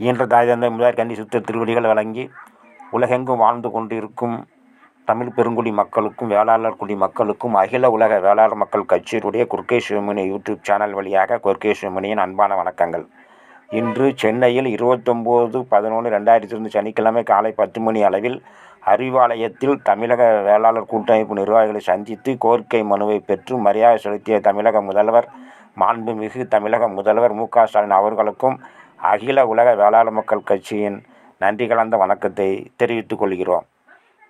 இயன்ற தாய் தந்தை முதற் கன்னி சுத்த திருவடிகள் வழங்கி உலகெங்கும் வாழ்ந்து கொண்டிருக்கும் தமிழ் பெருங்குடி மக்களுக்கும் வேளாளர் குடி மக்களுக்கும் அகில உலக வேளாளர் மக்கள் கட்சியினுடைய குர்கே சிவமணி யூடியூப் சேனல் வழியாக குர்கே சிவமணியின் அன்பான வணக்கங்கள். இன்று சென்னையில் இருபத்தொம்போது பதினொன்று ரெண்டாயிரத்தி இருந்து சனிக்கிழமை காலை பத்து மணி அளவில் அறிவாலயத்தில் தமிழக வேளாளர் கூட்டமைப்பு நிர்வாகிகளை சந்தித்து கோரிக்கை மனுவை பெற்று மரியாதை செலுத்திய தமிழக முதல்வர் மாண்புமிகு தமிழக முதல்வர் மு க ஸ்டாலின் அவர்களுக்கும் அகில உலக வேளாள மக்கள் கட்சியின் நன்றி கலந்த வணக்கத்தை தெரிவித்துக் கொள்கிறோம்.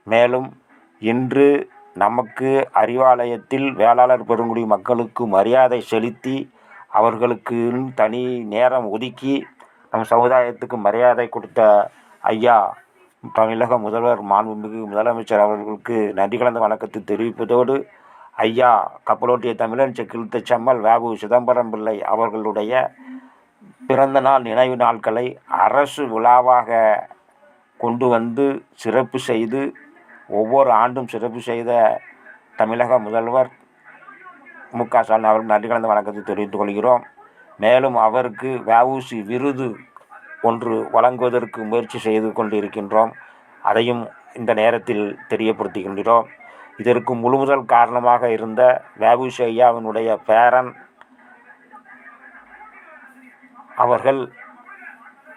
மேலும் இன்று நமக்கு அறிவாலயத்தில் வேளாளர் பெருங்குடி மக்களுக்கு மரியாதை செலுத்தி அவர்களுக்கு தனி நேரம் ஒதுக்கி நம் சமுதாயத்துக்கு மரியாதை கொடுத்த ஐயா தமிழக முதல்வர் மாண்புமிகு முதலமைச்சர் அவர்களுக்கு நன்றி கலந்த வணக்கத்தை தெரிவிப்பதோடு ஐயா கப்பலோட்டிய தமிழன் செக்கிழுத்த செம்மல் வேபு சிதம்பரம் பிள்ளை அவர்களுடைய பிறந்த நாள் நினைவு நாட்களை அரசு விழாவாக கொண்டு வந்து சிறப்பு செய்து ஒவ்வொரு ஆண்டும் சிறப்பு செய்த தமிழக முதல்வர் மு க ஸ்டாலின் அவர்கள் நன்றி கலந்த வணக்கத்தை தெரிவித்துக் கொள்கிறோம். மேலும் அவருக்கு வஉசி விருது ஒன்று வழங்குவதற்கு முயற்சி செய்து கொண்டிருக்கின்றோம். அதையும் இந்த நேரத்தில் தெரியப்படுத்துகின்றோம். இதற்கு முழுமுதல் காரணமாக இருந்த வஉசி ஐயாவினுடைய பேரன் அவர்கள்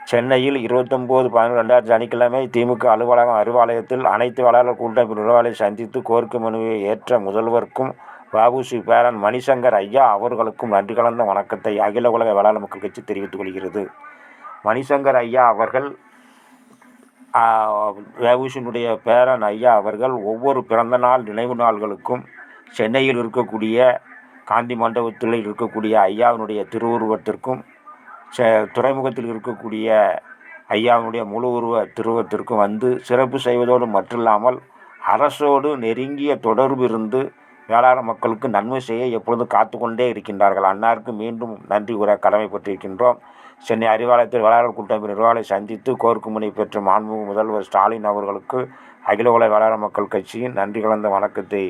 சென்னையில் இருபத்தொம்போது பதினொன்று ரெண்டாயிரத்தி சனிக்கிழமை திமுக அலுவலகம் அறிவாலயத்தில் அனைத்து வேளாளர் கூட்டமைப்பு நிர்வாகிகளை சந்தித்து கோரிக்கை மனுவை ஏற்ற முதல்வருக்கும் வஉசி பேரன் மணிசங்கர் ஐயா அவர்களுக்கும் நன்றி கலந்த வணக்கத்தை அகில உலக வேளாண் மக்கள் கட்சி தெரிவித்துக் கொள்கிறது. மணிசங்கர் ஐயா அவர்கள் வஉசியினுடைய பேரன் ஐயா அவர்கள் ஒவ்வொரு பிறந்த நாள் நினைவு நாள்களுக்கும் சென்னையில் இருக்கக்கூடிய காந்தி மண்டபத்தில் இருக்கக்கூடிய ஐயாவினுடைய திருவுருவத்திற்கும் ச துறைமுகத்தில் இருக்கக்கூடிய ஐயாவினுடைய முழு உருவ திருவத்திற்கும் வந்து சிறப்பு செய்வதோடு மற்றில்லாமல் அரசோடு நெருங்கிய தொடர்பு இருந்து வேளாண் மக்களுக்கு நன்மை செய்ய எப்பொழுதும் காத்து கொண்டே இருக்கின்றார்கள். அன்னாருக்கு மீண்டும் நன்றி கூற கடமைப்பட்டிருக்கின்றோம். சென்னை அறிவாலயத்தில் வேளாண் கூட்டமைப்பு நிர்வாகிகளை சந்தித்து கோர்க்குமுனை பெற்ற மாண்புமிகு முதல்வர் ஸ்டாலின் அவர்களுக்கு அகில உலக வேளாண் மக்கள் கட்சியின் நன்றி கலந்த வணக்கத்தை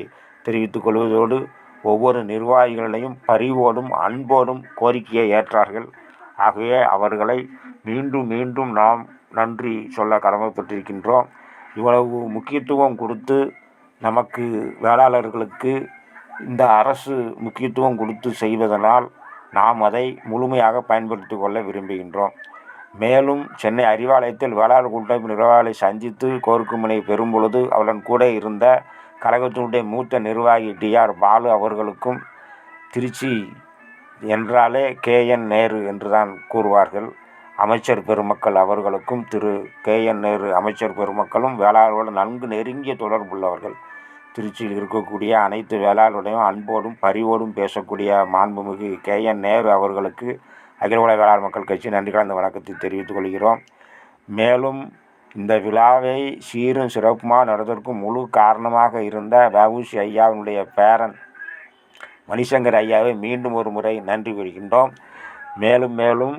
தெரிவித்துக் கொள்வதோடு ஒவ்வொரு நிர்வாகிகளையும் பரிவோடும் அன்போடும் கோரிக்கையை ஏற்றார்கள். ஆகவே அவர்களை மீண்டும் மீண்டும் நாம் நன்றி சொல்ல கடமைப்பட்டிருக்கின்றோம். இவ்வளவு முக்கியத்துவம் கொடுத்து நமக்கு வேளாளர்களுக்கு இந்த அரசு முக்கியத்துவம் கொடுத்து செய்வதனால் நாம் அதை முழுமையாக பயன்படுத்தி கொள்ள விரும்புகின்றோம். மேலும் சென்னை அறிவாலயத்தில் வேளாளர் கூட்டமைப்பு நிர்வாகிகளை சந்தித்து கோர்க்குமனை பெறும் பொழுது அவளன் கூட இருந்த கழகத்தினுடைய மூத்த நிர்வாகி டிஆர் பாலு அவர்களுக்கும் திருச்சி என்றாலே கேஎன் நேரு என்று தான் கூறுவார்கள். அமைச்சர் பெருமக்கள் அவர்களுக்கும் திரு. கேஎன் நேரு அமைச்சர் பெருமக்களும் வேளாளரோடு நன்கு நெருங்கிய தொடர்புள்ளவர்கள். திருச்சியில் இருக்கக்கூடிய அனைத்து வேளாளருடையும் அன்போடும் பரிவோடும் பேசக்கூடிய மாண்புமிகு கேஎன் நேரு அவர்களுக்கு அகில உலக வேளாண் மக்கள் கட்சி நன்றி கலந்த வணக்கத்தை தெரிவித்துக் கொள்கிறோம். மேலும் இந்த விழாவை சீரும் சிறப்புமாக நடத்துவதற்கு முழு காரணமாக இருந்த வவுசி ஐயாவினுடைய பேரன் மணிசங்கர் ஐயாவை மீண்டும் ஒரு முறை நன்றி கூறுகின்றோம். மேலும் மேலும்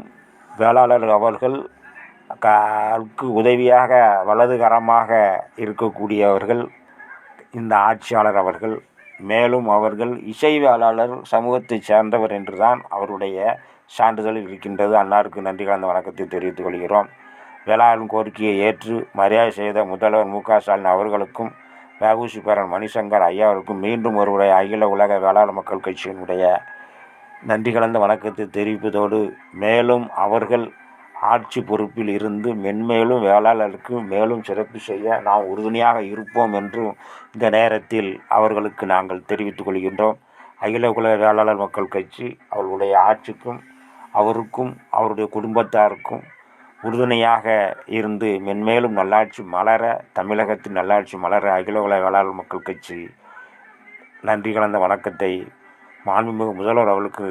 வேளாளர் அவர்கள் கற்கு உதவியாக வலதுகரமாக இருக்கக்கூடியவர்கள் இந்த ஆட்சியாளர் அவர்கள் மேலும் அவர்கள் இசை வேளாளர் சமூகத்தைச் சேர்ந்தவர் என்று தான் அவருடைய சான்றிதழ் இருக்கின்றது. அன்னாருக்கு நன்றி கலந்த வணக்கத்தை தெரிவித்துக் கொள்கிறோம். வேளாண் கோரிக்கையை ஏற்று மரியாதை செய்த முதல்வர் மு க ஸ்டாலின் அவர்களுக்கும் வஉசி பேரன் மணிசங்கர் ஐயாவிற்கும் மீண்டும் ஒருமுறை அகில உலக வேளாண் மக்கள் கட்சியினுடைய நன்றி கலந்த வணக்கத்தை தெரிவிப்பதோடு மேலும் அவர்கள் ஆட்சி பொறுப்பில் இருந்து மென்மேலும் வேளாளருக்கு மேலும் சிறப்பு செய்ய நாம் உறுதுணையாக இருப்போம் என்றும் இந்த நேரத்தில் அவர்களுக்கு நாங்கள் தெரிவித்துக் கொள்கின்றோம். அகில உலக வேளாளர் மக்கள் கட்சி அவர்களுடைய ஆட்சிக்கும் அவருக்கும் அவருடைய குடும்பத்தாருக்கும் உறுதுணையாக இருந்து மென்மேலும் நல்லாட்சி மலர தமிழகத்தின் நல்லாட்சி மலர அகில உலக வேளாளர் மக்கள் கட்சி நன்றி கலந்த வணக்கத்தை மாண்புமிகு முதல்வர் அவர்களுக்கு